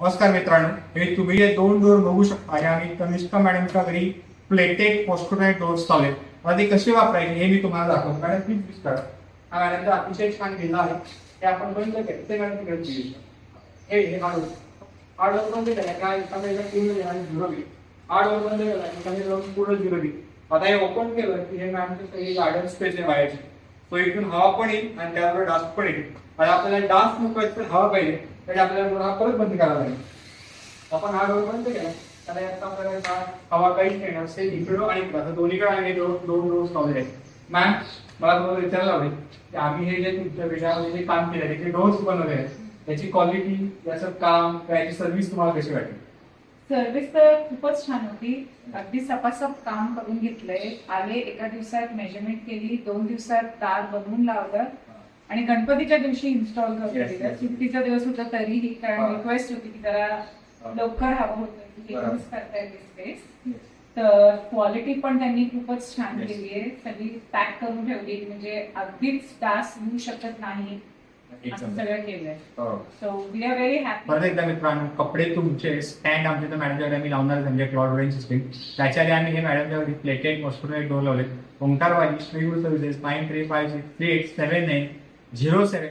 नमस्कार मित्रांनो हे तुम्ही हे दोन डोर बघू शकता. हे आम्ही कनिष्का मॅडमच्या घरी प्लेटेड पोस्टोनाईट डोर्स लावले मला ते कसे वापरायचे हे मी तुम्हाला दाखवतो. मॅडम प्लीज प्लीज करा हा मॅडमचा अतिशय छान गेला आहे ते आपण बंद केलं ते मॅडम तिकडे हे हे हा डोर हा बंद केला काय एका आणि झिरो बी. हा बंद केला एका पूर्ण झिरो बी. आता हे ओपन केलं की हे मॅमचे सगळी गार्डन स्पेस आहे बाहेरची. तो इथून हवा पण येईल आणि त्याबरोबर डास पण येईल. आणि आपल्याला डास नको आहेत तर हवा पाहिजे तरी आपल्याला हा परत बंद करावा लागेल. आपण हा डोर बंद केला त्याला याचा आपल्याला हवा काहीच नाही ना से इकडं आणि इकडं. दोन्हीकडे आम्ही दोन डोर्स लावले आहेत. मॅम मला तुम्हाला विचारायला हवे की आम्ही हे जे तुमच्या विषयामध्ये जे काम केलं आहे, जे डोर्स बनवले आहेत त्याची क्वालिटी याचं काम याची सर्व्हिस तुम्हाला कशी वाटेल? सर्व्हिस तर खूपच छान होती अगदी सपासप काम करून घेतलंय आले एका दिवसात मेजरमेंट केली दोन दिवसात तार बनवून लावलं आणि गणपतीच्या दिवशी इन्स्टॉल Yes, करून yes. सुट्टीचा दिवस होता तरीही हा. कारण रिक्वेस्ट होती की जरा. लवकर हवं होतं की बरोबर. यूज करता येईल स्पेस तर क्वालिटी पण त्यांनी खूपच छान Yes. केली आहे सगळी पॅक करून ठेवली म्हणजे अगदीच डास येऊ शकत नाही असं सगळं केलंय. So we are very happy परत एकदा मित्रांनो कपडे तुमचे स्टँड आमच्या मॅडमच्याकडे आम्ही लावणार म्हणजे क्लॉड रोडिंग सिस्टीम त्याच्याआधी आम्ही हे मॅडमच्या प्लेटेड मॉस्कोटेड डोर लावले Guru services nine three five six three eight seven nine zero seven